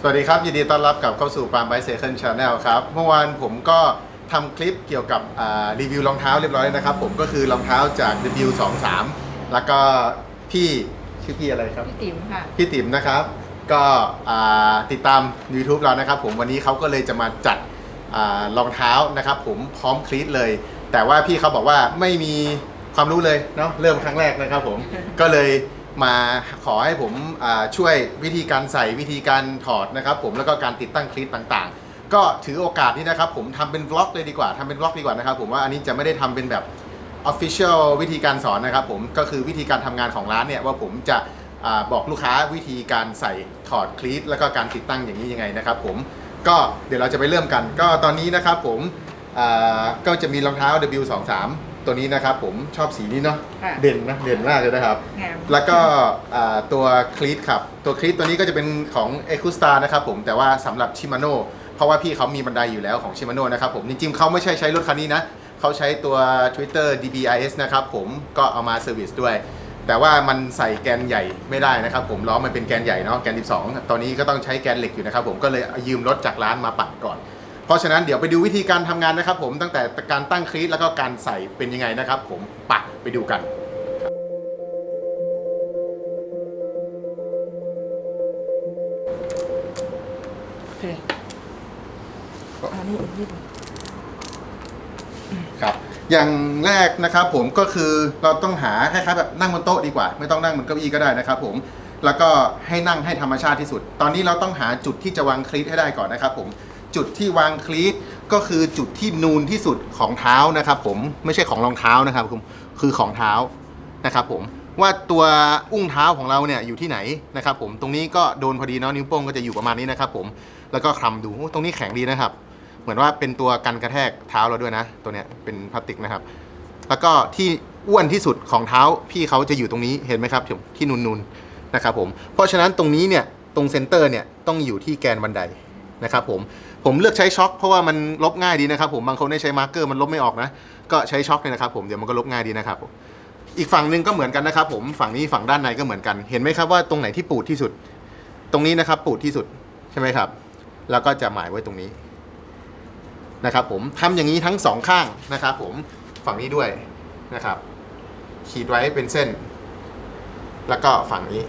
สวัสดีครับ ยินดีต้อนรับกลับเข้าสู่ปาล์มไบเซ c คิลชาแนลครับ เมื่อวานผมก็ทำคลิปเกี่ยวกับอ่ารีวิวรองเท้าเรียบร้อยแล้วนะครับ ผมก็คือรองเท้าจาก W23 แล้วก็พี่ชื่อพี่อะไรครับ พี่ติ๋มค่ะ พี่ติ๋มนะครับ ก็อ่าติดตาม YouTube เรานะครับ ผมวันนี้เขาก็เลยจะมาจัดอารองเท้านะครับ ผมพร้อมคลีตเลย แต่ว่าพี่เขาบอกว่าไม่มีความรู้เลยเนาะเริ่มครั้งแรกนะครับ ผมก็เลย มาขอให้ผมช่วยวิธีการใส่วิธีการถอดนะครับผมแล้วก็การติดตั้งคลีตต่างๆ ก็ถือโอกาสนี้นะครับผมทำเป็นบล็อกเลยดีกว่าทำเป็นบล็อกดีกว่านะครับผมว่าอันนี้จะไม่ได้ทำเป็นแบบ Official วิธีการสอนนะครับผมก็คือวิธีการทำงานของร้านเนี่ยว่าผมจะอบอกลูกค้าวิธีการใส่ถอดคลีตแล้วก็การติดตั้งอย่างนี้ยังไงนะครับผมก็เดี๋ยวเราจะไปเริ่มกัน ก็ตอนนี้นะครับผมก็จะมีรองเท้า W23 ตัวนี้นะครับผมชอบสีนี้เนาะค่ะเด่นนะเด่นมากเลยนะครับ งาม แล้วก็อ่าตัวคลีตครับ ตัวคลีตตัวนี้ก็จะเป็นของ e c u s t a นะครับผมแต่ว่าสำหรับชิมาโน่เพราะว่าพี่เขามีบันไดอยู่แล้วของชิมาโน่นะครับผมจริงๆเขาไม่ใช่ใช้รถคันนี้นะเขาใช้ตัว Twitter DBIS นะครับผมก็เอามาเซอร์วิสด้วย แต่ว่ามันใส่แกนใหญ่ไม่ได้นะครับผมล้อมันเป็นแกนใหญ่เนาะแกน 12 ตอนนี้ก็ต้องใช้แกนเหล็กอยู่นะครับผมก็เลยเอายืมรถจากร้านมาปัดก่อน เพราะฉะนั้นเดี๋ยวไปดูวิธีการทำงานนะครับผมตั้งแต่การตั้งคลีตแล้วก็การใส่เป็นยังไงนะครับผมปักไปดูกัน โอเคอันนี้อีกนิดครับอย่างแรกนะครับผมก็คือเราต้องหาคล้ายๆแบบนั่งบนโต๊ะดีกว่า ไม่ต้องนั่งบนเก้าอี้ก็ได้นะครับผมแล้วก็ให้นั่งให้ธรรมชาติที่สุด ตอนนี้เราต้องหาจุดที่จะวางคลีตให้ได้ก่อนนะครับผม จุดที่วางคลีตก็คือจุดที่นูนที่สุดของเท้านะครับผมไม่ใช่ของรองเท้านะครับผมคือของเท้านะครับผมว่าตัวอุ้งเท้าของเราเนี่ยอยู่ที่ไหนนะครับผมตรงนี้ก็โดนพอดีเนาะนิ้วโป้งก็จะอยู่ประมาณนี้นะครับผมแล้วก็คลำดูตรงนี้แข็งดีนะครับ เหมือนว่าเป็นตัวกันกระแทกเท้าเราด้วยนะ ตัวเนี้ยเป็นพลาสติกนะครับ แล้วก็ที่อ้วนที่สุดของเท้าพี่เขาจะอยู่ตรงนี้เห็นไหมครับที่นูนๆนะครับผมเพราะฉะนั้นตรงนี้เนี่ยตรงเซนเตอร์เนี่ยต้องอยู่ที่แกนบันไดนะครับผม ผมเลือกใช้ช็อคเพราะว่ามันลบง่ายดีนะครับผมบางคนได้ใช้มาร์กเกอร์มันลบไม่ออกนะ ก็ใช้ช็อคเนี่ยนะครับผมเดี๋ยวมันก็ลบง่ายดีนะครับอีกฝั่งหนึ่งก็เหมือนกันนะครับผมฝั่งนี้ฝั่งด้านในก็เหมือนกัน เห็นไหมครับว่าตรงไหนที่ปูดที่สุด ตรงนี้นะครับปูดที่สุดใช่ไหมครับ แล้วก็จะหมายไว้ตรงนี้นะครับผมทำอย่างนี้ทั้งสองข้างนะครับผมฝั่งนี้ด้วยนะครับ ขีดไว้เป็นเส้น แล้วก็ฝั่งนี้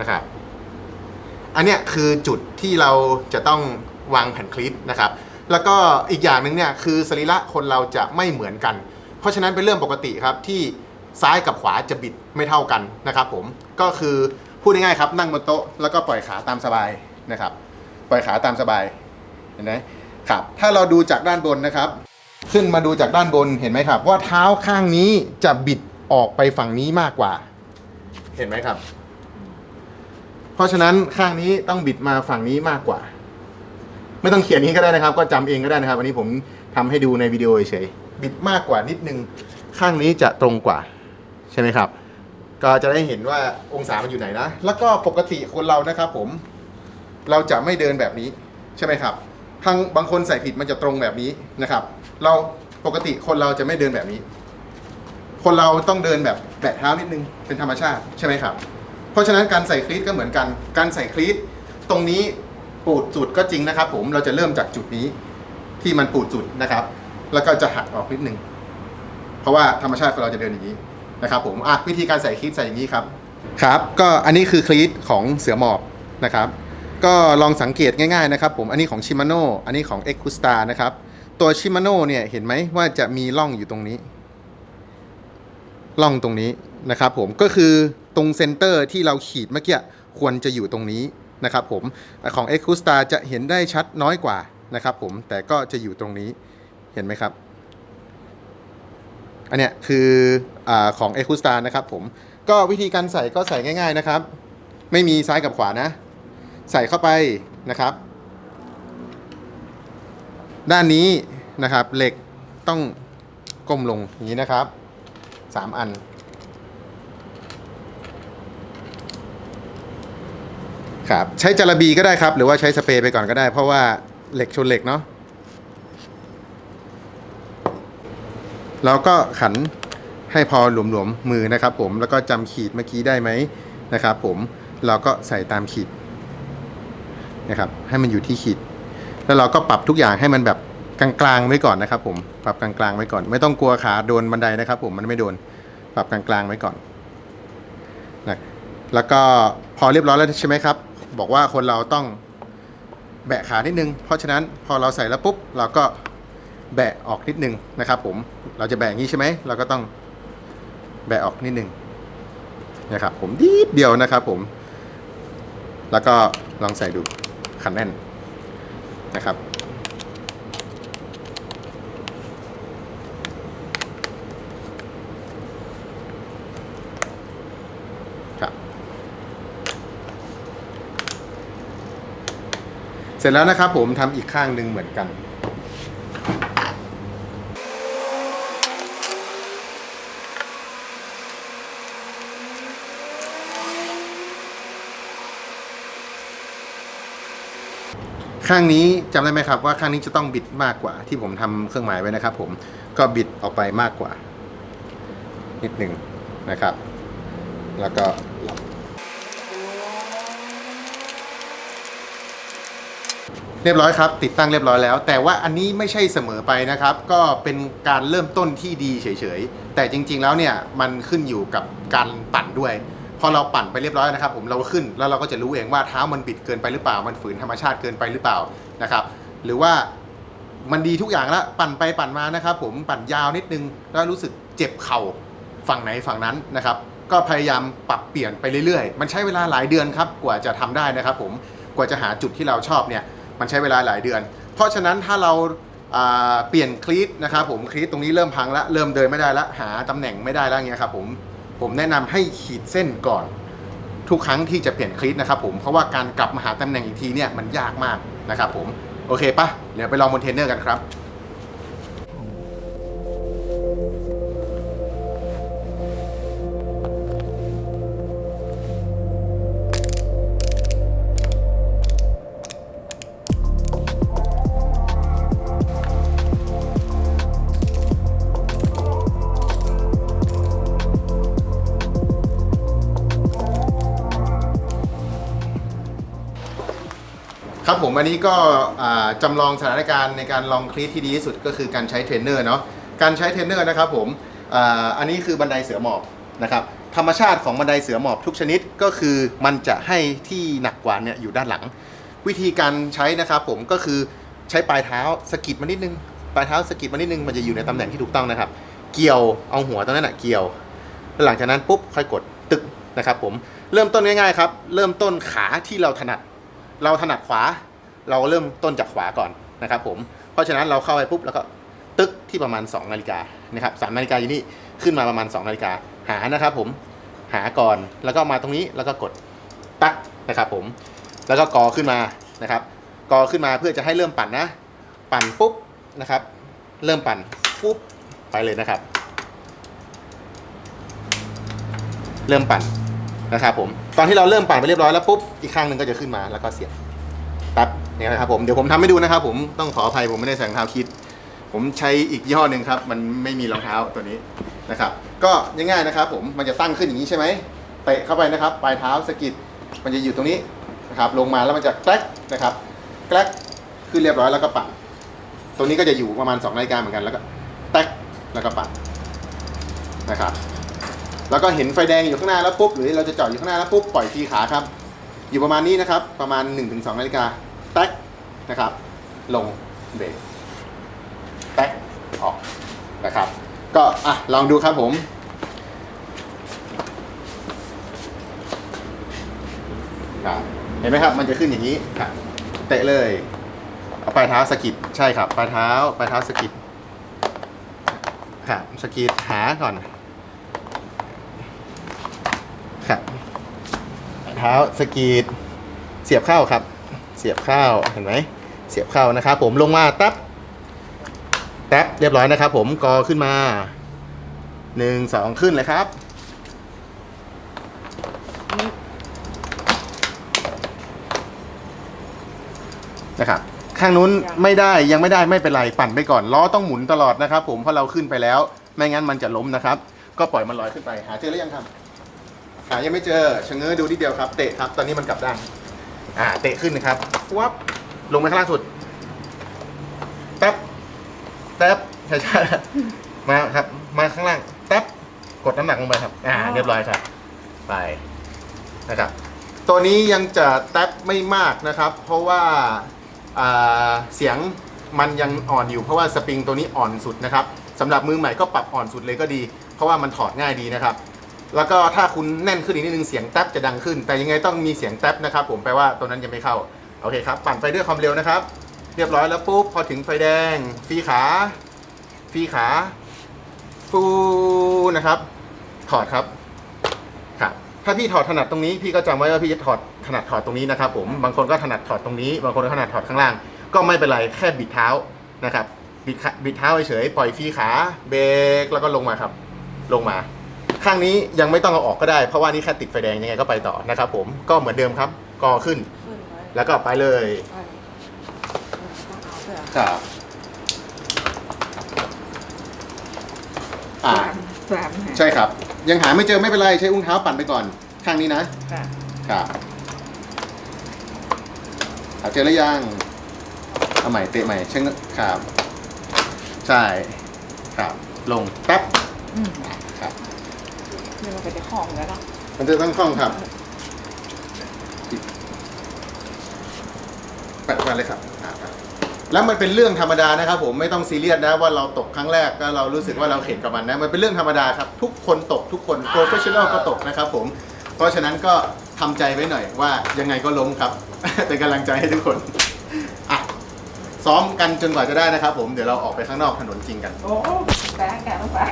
นะครับ อันเนี้ยคือจุดที่เราจะต้องวางแผ่นคลิปนะครับ แล้วก็อีกอย่างหนึ่งเนี่ยคือสรีระคนเราจะไม่เหมือนกัน เพราะฉะนั้นเป็นเรื่องปกติครับที่ซ้ายกับขวาจะบิดไม่เท่ากันนะครับผมก็คือพูดง่ายๆครับนั่งบนโต๊ะแล้วก็ปล่อยขาตามสบายนะครับ ปล่อยขาตามสบายเห็นไหมครับถ้าเราดูจากด้านบนนะครับ ขึ้นมาดูจากด้านบนเห็นไหมครับ ว่าเท้าข้างนี้จะบิดออกไปฝั่งนี้มากกว่า เห็นไหมครับ เพราะฉะนั้นข้างนี้ต้องบิดมาฝั่งนี้มากกว่า ไม่ต้องเขียนนี้ก็ได้นะครับ ก็จำเองก็ได้นะครับ อันนี้ผมทำให้ดูในวิดีโอเฉยบิดมากกว่านิดนึงข้างนี้จะตรงกว่า ใช่ไหมครับ ก็จะได้เห็นว่าองศามันอยู่ไหนนะ แล้วก็ปกติคนเรานะครับผม เราจะไม่เดินแบบนี้ใช่ไหมครับทางบางคนใส่ผิดมันจะตรงแบบนี้นะครับ เราปกติคนเราจะไม่เดินแบบนี้ คนเราต้องเดินแบบแบะเท้านิดนึงเป็นธรรมชาติใช่ไหมครับ ราะฉะนั้นการใส่คลีตก็เหมือนกัน การใส่คลีตตรงนี้ปูดจุดก็จริงนะครับ ผมเราจะเริ่มจากจุดนี้ที่มันปูดจุดนะครับ แล้วก็จะหักออกนิดนึงเพราะว่าธรรมชาติของเราจะเดินอย่างนี้นะครับ ผมอะวิธีการใส่คลีตใส่อย่างนี้ครับครับ ก็อันนี้คือคลีตของเสือหมอบนะครับ ก็ลองสังเกตง่ายๆนะครับ ผมอันนี้ของชิมาโน่อันนี้ของ e c u s t a นะครับตัวชิมาโน่เนี่ยเห็นไหมว่าจะมีร่องอยู่ตรงนี้ร่องตรงนี้ นะครับผมก็คือตรงเซนเตอร์ที่เราขีดเมื่อกี้ควรจะอยู่ตรงนี้นะครับผมของ e c u s t a จะเห็นได้ชัดน้อยกว่านะครับผมแต่ก็จะอยู่ตรงนี้เห็นไหมครับ อันเนี้ยคืออของ e c u s t a นะครับผมก็วิธีการใส่ก็ใส่ง่าย ๆนะครับ ไม่มีซ้ายกับขวานะ ใส่เข้าไปนะครับ ด้านนี้นะครับเหล็กต้องก้มลงอย่างนี้นะครับสามอัน ครับใช้จาระบีก็ได้ครับ หรือว่าใช้สเปรย์ไปก่อนก็ได้ เพราะว่าเหล็กชนเหล็กเนาะแล้วก็ขันให้พอหลวมๆมือนะครับ ผมแล้วก็จำขีดเมื่อกี้ได้ไหมนะครับ ผมเราก็ใส่ตามขีดนะครับให้มันอยู่ที่ขีด แล้วเราก็ปรับทุกอย่างให้มันแบบกลางๆไว้ก่อนนะครับ ผมปรับกลางๆไว้ก่อน ไม่ต้องกลัวขาโดนบันไดนะครับ ผมมันไม่โดนปรับกลางๆไว้ก่อนนะแล้วก็พอเรียบร้อยแล้วใช่ไหมครับ บอกว่าคนเราต้องแบะขานิดนึง เพราะฉะนั้นพอเราใส่แล้วปุ๊บเราก็แบะออกนิดนึงนะครับผมเราจะแบะอย่างนี้ใช่ไหมเราก็ต้องแบะออกนิดนึงนะครับผมดีเดียวนะครับผม แล้วก็ลองใส่ดูขันแน่นนะครับ เสร็จแล้วนะครับผมทำอีกข้างหนึ่งเหมือนกันข้างนี้จำได้ไหมครับว่าข้างนี้จะต้องบิดมากกว่า ที่ผมทำเครื่องหมายไว้นะครับ ผมก็บิดออกไปมากกว่า นิดหนึ่งนะครับ แล้วก็ล็อก เรียบร้อยครับติดตั้งเรียบร้อยแล้ว แต่ว่าอันนี้ไม่ใช่เสมอไปนะครับ ก็เป็นการเริ่มต้นที่ดีเฉยๆ แต่จริงๆแล้วเนี่ยมันขึ้นอยู่กับการปั่นด้วย พอเราปั่นไปเรียบร้อยนะครับผมเราก็ขึ้นแล้วเราก็จะรู้เองว่าเท้ามันบิดเกินไปหรือเปล่า มันฝืนธรรมชาติเกินไปหรือเปล่านะครับ หรือว่ามันดีทุกอย่างแล้วปั่นไปปั่นมานะครับ ผมปั่นยาวนิดนึงแล้วรู้สึกเจ็บเข่าฝั่งไหนฝั่งนั้นนะครับ ก็พยายามปรับเปลี่ยนไปเรื่อยๆ มันใช้เวลาหลายเดือนครับกว่าจะทำได้นะครับ ผมกว่าจะหาจุดที่เราชอบเนี่ย มันใช้เวลาหลายเดือน เพราะฉะนั้นถ้าเราเปลี่ยนคลีตนะครับผมคลีตตรงนี้เริ่มพังละเริ่มเดินไม่ได้ละหาตำแหน่งไม่ได้แล้วเงี้ยครับผมผมแนะนำให้ขีดเส้นก่อน ทุกครั้งที่จะเปลี่ยนคลีตนะครับผมเพราะว่าการกลับมาหาตำแหน่งอีกทีเนี่ยมันยากมากนะครับผมโอเคปะเดี๋ยวไปลองบนเทรนเนอร์กันครับ ครับผมอันนี้ก็อ่าจำลองสถานการณ์ในการลองคลีตที่ดีที่สุดก็คือการใช้เทรนเนอร์เนาะการใช้เทรนเนอร์นะครับผมอาอันนี้คือบันไดเสือหมอบนะครับธรรมชาติของบันไดเสือหมอบทุกชนิดก็คือมันจะให้ที่หนักกว่าเนี่ยอยู่ด้านหลัง วิธีการใช้นะครับผมก็คือใช้ปลายเท้าสะกิดมานิดนึงปลายเท้าสะกิดมานิดนึงมันจะอยู่ในตำแหน่งที่ถูกต้องนะครับ เกี่ยวเอาหัวตรงนั้นนะเกี่ยวแล้วหลังจากนั้นปุ๊บค่อยกดตึกนะครับผมเริ่มต้นง่ายๆครับ เริ่มต้นขาที่เราถนัด เราถนัดขวา เราเริ่มต้นจากขวาก่อนนะครับผม เพราะฉะนั้นเราเข้าไปปุ๊บแล้วก็ตึ๊กที่ประมาณ 2 นาฬิกานะครับสนาฬิกาอยู่นี่ขึ้นมาประมาณ 2 นาฬิกาหานะครับผมหาก่อนแล้วก็มาตรงนี้แล้วก็กดตักนะครับผมแล้วก็กอขึ้นมานะครับกอขึ้นมาเพื่อจะให้เริ่มปั่นนะ ปั่นปุ๊บนะครับ เริ่มปั่นปุ๊บไปเลยนะครับ เริ่มปั่น นะครับผมตอนที่เราเริ่มปั่นไปเรียบร้อยแล้วปุ๊บอีกข้างหนึ่งก็จะขึ้นมาแล้วก็เสียบปั๊บเนี่ยนะครับผมเดี๋ยวผมทำให้ดูนะครับ ผมต้องขออภัยผมไม่ได้ใส่รองเท้าคิด ผมใช้อีกยี่ห้อหนึ่งครับ มันไม่มีรองเท้าตัวนี้นะครับ ก็ง่ายๆนะครับ ผมมันจะตั้งขึ้นอย่างนี้ใช่ไหมเตะเข้าไปนะครับ ปลายเท้าสกิดมันจะอยู่ตรงนี้นะครับลงมาแล้วมันจะแกลกนะครับแกลกขึ้นเรียบร้อยแล้วก็ปัดตรงนี้ก็จะอยู่ประมาณ2นาฬิกาเหมือนกันแล้วก็แตกแล้วก็ปัดนะครับ แล้วก็เห็นไฟแดงอยู่ข้างหน้าแล้วปุ๊บหรือเราจะจอดอยู่ข้างหน้าแล้วปุ๊บปล่อยทีขาครับ อยู่ประมาณนี้นะครับ ประมาณ 1-2นาฬิกาแท็กนะครับ ลงเบรกแท็กออกนะครับ ก็อะลองดูครับผมเห็นไหมครับ มันจะขึ้นอย่างนี้เตะเลยเอาปลายเท้าสกิดใช่ครับปลายเท้าปลายเท้าสกิดครับสกิดหาก่อน ครับเท้าสกีดเสียบเข้าครับ เสียบเข้าเห็นไหมเสียบเข้านะครับผมลงมาตับแท็บเรียบร้อยนะครับ ผมกอขึ้นมาหนึ่งสองขึ้นเลยครับ นะครับ ข้างนู้นไม่ได้ยังไม่ได้ไม่เป็นไรปั่นไปก่อนล้อต้องหมุนตลอดนะครับ ผมเพราะเราขึ้นไปแล้ว ไม่งั้นมันจะล้มนะครับ ก็ปล่อยมันลอยขึ้นไป หาเจอแล้วยังครับ หายังไม่เจอชะเง้อดูทีเดียวครับ เตะครับ ตอนนี้มันกลับด้านอ่า เตะขึ้นนะครับวับลงไปข้างล่างสุดแป๊บแป๊บใช่ใช่มาครับ มาข้างล่างแป๊บกดน้ำหนักลงไปครับ อ่า เรียบร้อยครับ ไปนะครับตัวนี้ยังจะแท็บไม่มากนะครับ เพราะว่าอ่าเสียงมันยังอ่อนอยู่ เพราะว่าสปริงตัวนี้อ่อนสุดนะครับสำหรับมือใหม่ก็ปรับอ่อนสุดเลยก็ดี เพราะว่ามันถอดง่ายดีนะครับ แล้วก็ถ้าคุณแน่นขึ้นอีกนิดนึงเสียงแท็บจะดังขึ้น แต่ยังไงต้องมีเสียงแท็บนะครับผมแปลว่าตัวนั้นยังไม่เข้าโอเคครับปั่นไปด้วยความเร็วนะครับ เรียบร้อยแล้วปุ๊บพอถึงไฟแดงฟีขาฟีขาฟูนะครับถอดครับครับ ถ้าพี่ถอดถนัดตรงนี้พี่ก็จำไว้ว่าพี่จะถอดถนัดถอดตรงนี้นะครับผมบางคนก็ถนัดถอดตรงนี้ บางคนก็ถนัดถอดข้างล่าง ก็ไม่เป็นไรแค่บิดเท้านะครับบิดบิดเท้าเฉยปล่อยฟีขาเบรกแล้วก็ลงมาครับ ลงมา ข้างนี้ยังไม่ต้องเอาออกก็ได้ เพราะว่านี่แค่ติดไฟแดงยังไงก็ไปต่อนะครับผมก็เหมือนเดิมครับกอขึ้นขึ้นไว้แล้วก็ไปเลยไปต้องเอาเสื้อครับอ่าสามสามหาใช่ครับ ยังหาไม่เจอไม่เป็นไรใช้อุ้งเท้าปั่นไปก่อน ข้างนี้นะค่ะครับหาเจอแล้วยังเอาใหม่เตะใหม่เช่นครับ ใช่ ครับ ลงแป๊บอืมครับ เดี๋ยวมันก็จะคล่องแล้วเนาะมันจะต้องคล่องครับแปะมาเลยครับแล้วมันเป็นเรื่องธรรมดานะครับ ผมไม่ต้องซีเรียสนะว่าเราตกครั้งแรกก็เรารู้สึกว่าเราเข็ดกับมันนะมันเป็นเรื่องธรรมดาครับทุกคนตกทุกคนโปรเฟชชั่นอลก็ตกนะครับผมเพราะฉะนั้นก็ทำใจไว้หน่อยว่ายังไงก็ล้มครับ เป็นกำลังใจให้ทุกคนอะซ้อมกันจนกว่าจะได้นะครับ ผมเดี๋ยวเราออกไปข้างนอกถนนจริงกันโอ้แป๊ะแกะต้องแป๊ะ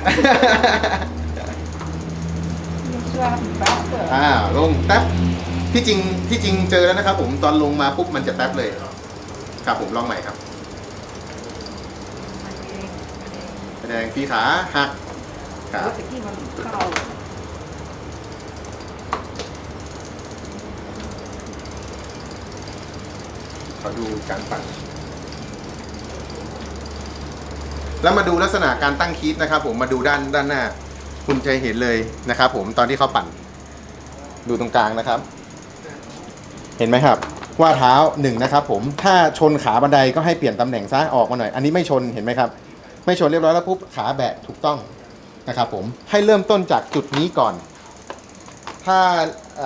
อ่าลงแป๊บที่จริงที่จริงเจอแล้วนะครับ ผมตอนลงมาปุ๊บมันจะแป๊บเลยครับผมลองใหม่ครับแสดงฟีขาหักครับเข้าขอดูการปั่นแล้วมาดูลักษณะการตั้งคีดนะครับ ผมมาดูด้านด้านหน้า คุณจะเห็นเลยนะครับ ผมตอนที่เขาปั่น ดูตรงกลางนะครับ เห็นไหมครับ ว่าเท้าหนึ่งนะครับ ผมถ้าชนขาบันไดก็ให้เปลี่ยนตำแหน่งซะออกมาหน่อย อันนี้ไม่ชนเห็นไหมครับ ไม่ชนเรียบร้อยแล้วปุ๊บขาแบะถูกต้องนะครับผมให้เริ่มต้นจากจุดนี้ก่อน ถ้าเ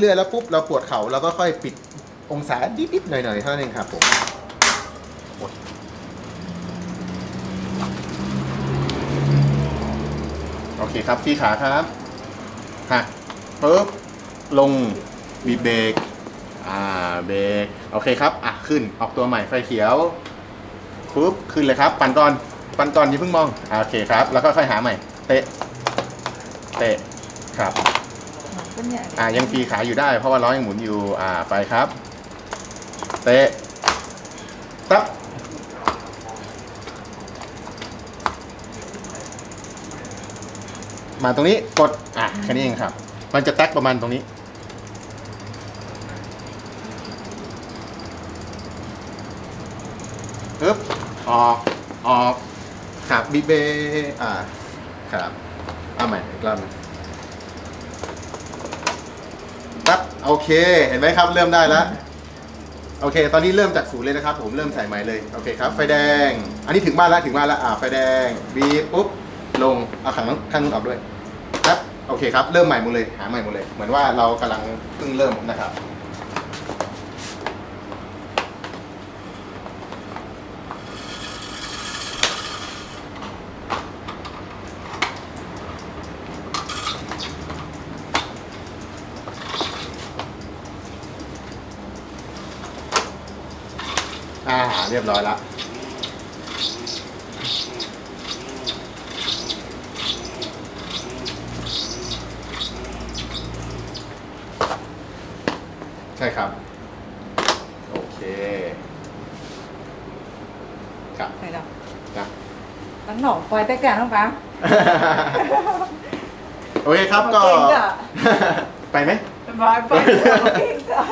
เรื่อยๆแล้วปุ๊บเราปวดเข่าเราก็ค่อยปิดองศานิดๆหน่อยๆเท่านั้นเองครับผม เคครับฟีขาครับหักปุ๊บลงบีบเบรกอ่าเบรกโอเคครับอะขึ้นออกตัวใหม่ไฟเขียวปุ๊บขึ้นเลยครับ ปั่นก่อนปั่นก่อนอย่าเพิ่งมองโอเคครับ แล้วก็ค่อยหาใหม่ เตะ เตะครับอ่ายังฟรีขาอยู่ได้ เพราะว่าล้อยังหมุนอยู่อ่าไปครับ เตะตับ มาตรงนี้กดอะแค่นี้เองครับ มันจะแตกประมาณตรงนี้ ปึ๊บ ออก ออก ครับบีเบ อ่า ครับ เอาใหม่อีกรอบนึงปั๊บ โอเค เห็นไหมครับ เริ่มได้แล้ว โอเค ตอนนี้เริ่มจากศูนย์เลยนะครับ ผม เริ่มใส่ใหม่เลย โอเคครับ ไฟแดง อันนี้ถึงบ้านแล้ว ถึงบ้านแล้ว อ่า ไฟแดงบีปุ๊บ ลงเอาขังข้างนู้นออกด้วยครับโอเคครับ เริ่มใหม่หมดเลยหาใหม่หมดเลย เหมือนว่าเรากำลังเพิ่งเริ่มนะครับอ่าเรียบร้อยแล้ว ช่ครับ โอเค ครับไปแล้วนะตั้งหนองปล่อยแต่แกะลงไปโอเคครับก็ เก่งอะ ไปไหมบายไปเก่งจ้ะ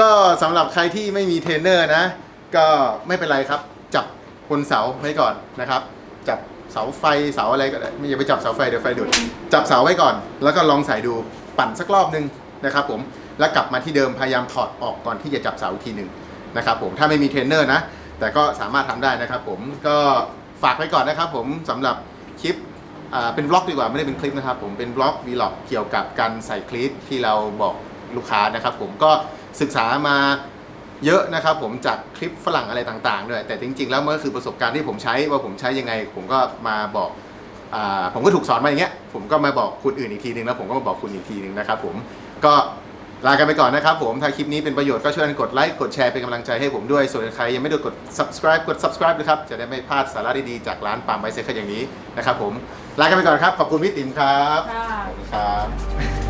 ก็สำหรับใครที่ไม่มีเทรนเนอร์นะ ก็ไม่เป็นไรครับ จับบนเสาไว้ก่อนนะครับ จับเสาไฟเสาอะไรก็ได้ไม่อย่าไปจับเสาไฟเดี๋ยวไฟดูดจับเสาไว้ก่อน แล้วก็ลองใส่ดูปั่นสักรอบนึงนะครับผม แล้วกลับมาที่เดิมพยายามถอดออกก่อนที่จะจับเสาอีกทีหนึ่งนะครับผมถ้าไม่มีเทรนเนอร์นะ แต่ก็สามารถทำได้นะครับผมก็ฝากไว้ก่อนนะครับผมสำหรับคลิปเป็นบล็อกดีกว่าไม่ได้เป็นคลิปนะครับผมเป็นบล็อกวีล็อกเกี่ยวกับการใส่คลิปที่เราบอกลูกค้านะครับผมก็ศึกษามาเยอะนะครับผมจากคลิปฝรั่งอะไรต่างๆด้วยแต่จริงๆ แล้วมันก็คือประสบการณ์ที่ผมใช้ว่าผมใช้ยังไง ผมก็มาบอกอผมก็ถูกสอนมาอย่างเงี้ยผมก็มาบอกคนอื่นอีกทีนึงแล้วผมก็มาบอกคุณอีกทีนึงนะครับผมก็ ลากันไปก่อนนะครับผมถ้าคลิปนี้เป็นประโยชน์ก็ช่วยกันกดไลค์กดแชร์เป็นกำลังใจให้ผมด้วย ส่วนใครยังไม่ได้กด subscribe กด subscribe นะครับจะได้ไม่พลาดสาระดีๆจากร้านปาล์มไบเซคอย่างนี้นะครับผมลากันไปก่อนครับขอบคุณพี่ติ๋มครับ ค่ะ ครับ